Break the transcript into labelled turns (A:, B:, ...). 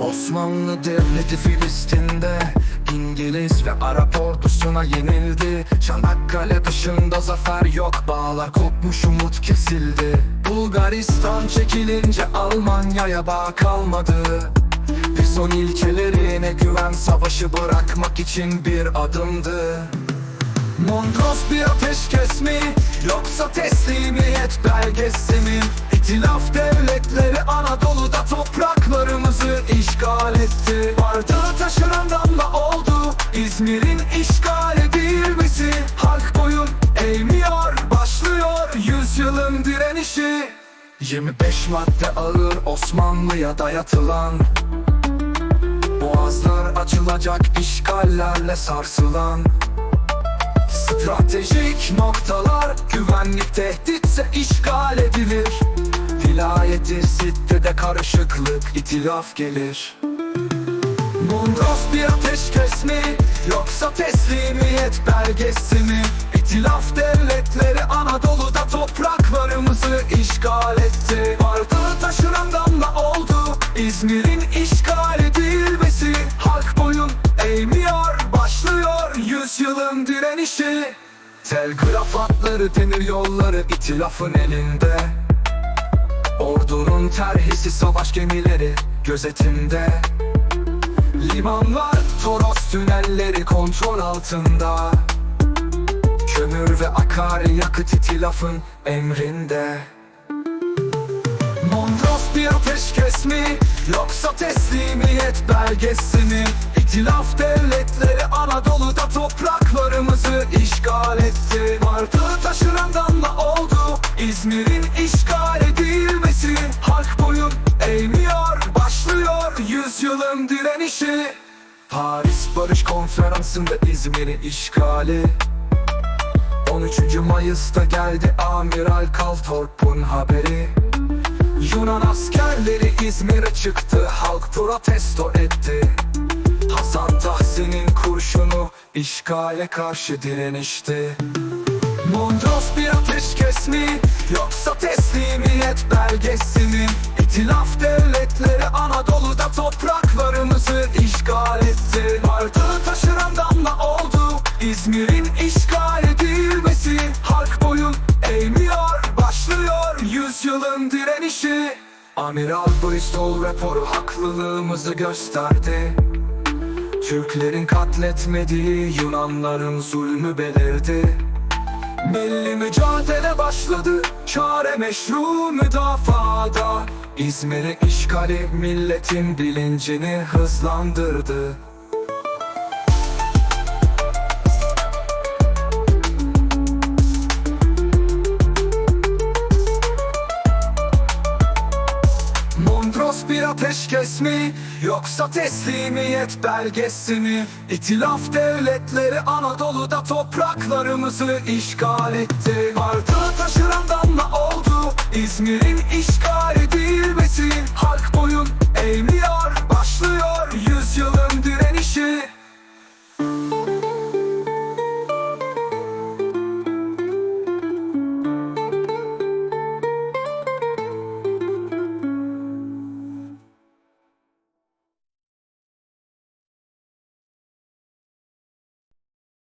A: Osmanlı Devleti Filistin'de İngiliz ve Arap ordusuna yenildi. Çanakkale dışında zafer yok Bağlar kopmuş umut kesildi. Bulgaristan çekilince Almanya'ya bağ kalmadı. Ve son ilkelerine güven savaşı bırakmak için bir adımdı. Mondros bir ateşkes mi yoksa teslimiyet belgesi mi? İtilaf devletleri 25 madde ağır Osmanlı'ya dayatılan. Boğazlar açılacak işgallerle sarsılan. Stratejik noktalar güvenlik tehditse işgal edilir. Vilayeti sitede karışıklık itilaf gelir Mondros bir ateşkes mi yoksa teslimiyet belgesi mi? İtilaf devletleri Anadolu'da topraklarımızı işgal etti. Vardı taşıran damla oldu İzmir'in işgal edilmesi Halk boyun eğmiyor başlıyor yüzyılın direnişi. Telgraf hatları demir yolları itilafın elinde. Ordunun terhisi savaş gemileri gözetimde Limanlar, Toros tünelleri kontrol altında. Kömür ve akaryakıt itilafın emrinde. Mondros bir ateşkes mi yoksa teslimiyet belgesi mi? İtilaf devletleri Anadolu'da topraklarımızı işgal etti. Vardı yüzyılın direnişi Paris Barış Konferansı'nda İzmir'in işgali 13. Mayıs'ta geldi Amiral Kaltorp'un haberi Yunan askerleri İzmir'e çıktı Halk protesto etti Hasan Tahsin'in kurşunu işgale karşı direnişti Mondros bir ateşkes mi yoksa teslimiyet belgesi mi? İtilaf İzmir'in işgal edilmesi. Halk boyun eğmiyor başlıyor yüzyılın direnişi. Amiral Bristol raporu haklılığımızı gösterdi. Türklerin katletmediği Yunanların zulmü belirdi. Milli mücadele başladı Çare meşru müdafada. İzmir'i işgali milletin bilincini hızlandırdı Mondros bir ateşkes mi yoksa teslimiyet belgesi mi? İtilaf devletleri Anadolu'da topraklarımızı işgal etti Vardı taşıran damla oldu İzmir'in işgal